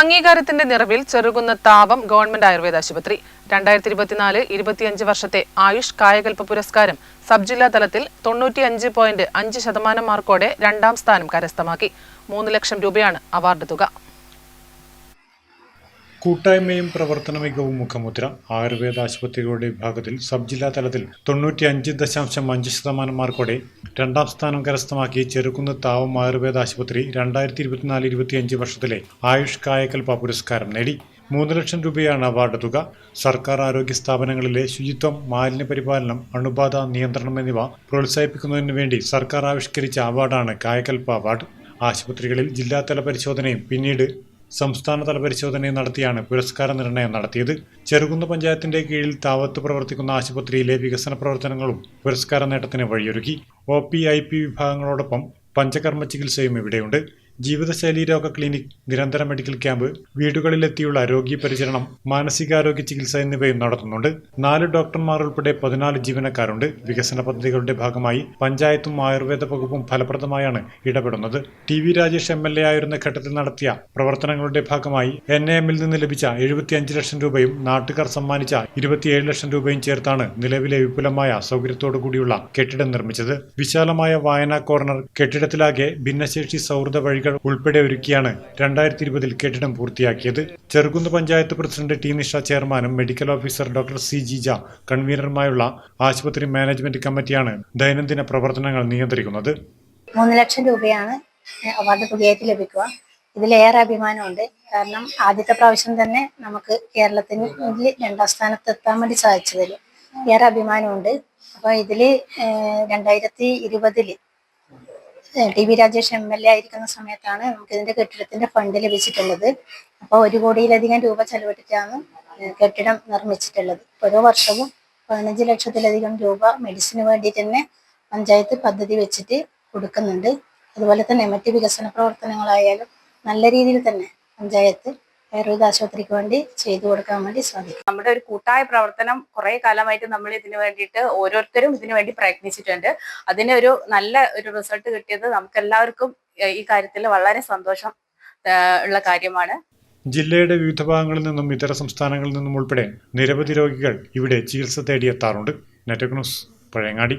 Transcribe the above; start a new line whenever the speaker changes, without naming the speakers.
അംഗീകാരത്തിന്റെ നിറവിൽ ചെറുകുന്ന താപം ഗവൺമെന്റ് ആയുർവേദ ആശുപത്രി. രണ്ടായിരത്തി ഇരുപത്തിനാല് ഇരുപത്തിയഞ്ച് വർഷത്തെ ആയുഷ് കായകൽപ്പ പുരസ്കാരം സബ് ജില്ലാ തലത്തിൽ തൊണ്ണൂറ്റിയഞ്ച് പോയിന്റ് അഞ്ച് ശതമാനം മാർക്കോടെ രണ്ടാം സ്ഥാനം കരസ്ഥമാക്കി. മൂന്ന് ലക്ഷം രൂപയാണ് അവാർഡ് തുക.
കൂട്ടായ്മയും പ്രവർത്തന മികവും മുഖമുദ്ര. ആയുർവേദ ആശുപത്രികളുടെ വിഭാഗത്തിൽ സബ് ജില്ലാ തലത്തിൽ തൊണ്ണൂറ്റി അഞ്ച് ദശാംശം അഞ്ച് ശതമാനം മാർക്കോടെ രണ്ടാം സ്ഥാനം കരസ്ഥമാക്കി ചെറുകുന്ന് താവം ആയുർവേദ ആശുപത്രി രണ്ടായിരത്തി ഇരുപത്തിനാല് ഇരുപത്തിയഞ്ച് വർഷത്തിലെ ആയുഷ് കായകൽപ പുരസ്കാരം നേടി. മൂന്ന് ലക്ഷം രൂപയാണ് അവാർഡ് തുക. സർക്കാർ ആരോഗ്യ സ്ഥാപനങ്ങളിലെ ശുചിത്വം മാലിന്യ പരിപാലനം അണുബാധ നിയന്ത്രണം എന്നിവ പ്രോത്സാഹിപ്പിക്കുന്നതിന് വേണ്ടി സർക്കാർ ആവിഷ്കരിച്ച അവാർഡാണ് കായകൽപ അവാർഡ്. ആശുപത്രികളിൽ ജില്ലാതല പരിശോധനയും പിന്നീട് സംസ്ഥാനതല പരിശോധനയും നടത്തിയാണ് പുരസ്കാര നിർണയം നടത്തിയത്. ചെറുകുന്ന് പഞ്ചായത്തിന്റെ കീഴിൽ താവത്ത് പ്രവർത്തിക്കുന്ന ആശുപത്രിയിലെ വികസന പ്രവർത്തനങ്ങളും പുരസ്കാര നേട്ടത്തിന് വഴിയൊരുക്കി. ഒ പി ഐ പി വിഭാഗങ്ങളോടൊപ്പം പഞ്ചകർമ്മ ചികിത്സയും ഇവിടെയുണ്ട്. ജീവിതശൈലി രോഗ ക്ലിനിക് നിരന്തര മെഡിക്കൽ ക്യാമ്പ് വീടുകളിലെത്തിയുള്ള രോഗി പരിചരണം മാനസികാരോഗ്യ ചികിത്സ എന്നിവയും നടത്തുന്നുണ്ട്. നാല് ഡോക്ടർമാർ ഉൾപ്പെടെ പതിനാല് ജീവനക്കാരുണ്ട്. വികസന പദ്ധതികളുടെ ഭാഗമായി പഞ്ചായത്തും ആയുർവേദ വകുപ്പും ഫലപ്രദമായാണ് ഇടപെടുന്നത്. T V Rajesh M L A ആയിരുന്ന ഘട്ടത്തിൽ നടത്തിയ പ്രവർത്തനങ്ങളുടെ ഭാഗമായി എൻ എമ്മിൽ നിന്ന് ലഭിച്ച എഴുപത്തിയഞ്ച് ലക്ഷം രൂപയും നാട്ടുകാർ സമ്മാനിച്ച ഇരുപത്തിയേഴ് ലക്ഷം രൂപയും ചേർത്താണ് നിലവിലെ വിപുലമായ സൗകര്യത്തോടു കൂടിയുള്ള കെട്ടിടം നിർമ്മിച്ചത്. വിശാലമായ വായനാ കോർണർ കെട്ടിടത്തിലാകെ ഭിന്നശേഷി സൗഹൃദ വഴികൾ ഉൾപ്പെടെ ഒരുക്കിയാണ് രണ്ടായിരത്തി ഇരുപതിൽ കെട്ടിടം പൂർത്തിയാക്കിയത്. ചെറുകുന്ന് പഞ്ചായത്ത് പ്രസിഡന്റ് ടി നിഷ ചെയർമാനും medical officer doctor C Jija കൺവീനറുമായുള്ള ആശുപത്രി മാനേജ്മെന്റ് കമ്മിറ്റിയാണ് ദൈനംദിന പ്രവർത്തനങ്ങൾ നിയന്ത്രിക്കുന്നത്.
മൂന്ന് ലക്ഷം രൂപയാണ് അവാർഡ് തുകയായിട്ട് ലഭിക്കുക. ഇതിലേറെ അഭിമാനമുണ്ട്. കാരണം ആദ്യത്തെ പ്രാവശ്യം തന്നെ നമുക്ക് കേരളത്തിന് രണ്ടാം സ്ഥാനത്ത് എത്താൻ വേണ്ടി സാധിച്ചതിൽ ഏറെ അഭിമാനമുണ്ട്. അപ്പോൾ ഇതിൽ രണ്ടായിരത്തി ഇരുപതിൽ T V Rajesh M L A ആയിരിക്കുന്ന സമയത്താണ് നമുക്ക് ഇതിന്റെ കെട്ടിടത്തിന്റെ ഫണ്ട് ലഭിച്ചിട്ടുള്ളത്. അപ്പോൾ ഒരു കോടിയിലധികം രൂപ ചെലവിട്ടിട്ടാണ് കെട്ടിടം നിർമ്മിച്ചിട്ടുള്ളത്. ഓരോ വർഷവും പതിനഞ്ച് ലക്ഷത്തിലധികം രൂപ മെഡിസിന് വേണ്ടി തന്നെ പഞ്ചായത്ത് പദ്ധതി വെച്ചിട്ട് കൊടുക്കുന്നുണ്ട്. അതുപോലെ തന്നെ മറ്റ് വികസന പ്രവർത്തനങ്ങളായാലും നല്ല രീതിയിൽ തന്നെ പഞ്ചായത്ത് ആയുർവേദ ആശുപത്രിക്ക് വേണ്ടി ചെയ്തു കൊടുക്കാൻ വേണ്ടി സാധിക്കും.
നമ്മുടെ ഒരു കൂട്ടായ പ്രവർത്തനം കുറെ കാലമായിട്ട് നമ്മൾ ഇതിനു വേണ്ടിയിട്ട് ഓരോരുത്തരും ഇതിനു വേണ്ടി പ്രയത്നിച്ചിട്ടുണ്ട്. അതിന് ഒരു നല്ല ഒരു റിസൾട്ട് കിട്ടിയത് നമുക്ക് എല്ലാവർക്കും ഈ കാര്യത്തിൽ വളരെ സന്തോഷം ഉള്ള കാര്യമാണ്.
ജില്ലയുടെ വിവിധ ഭാഗങ്ങളിൽ നിന്നും ഇതര സംസ്ഥാനങ്ങളിൽ നിന്നും ഉൾപ്പെടെ നിരവധി രോഗികൾ ഇവിടെ ചികിത്സ തേടിയെത്താറുണ്ട്. നെറ്റക് ന്യൂസ് പഴയങ്ങാടി.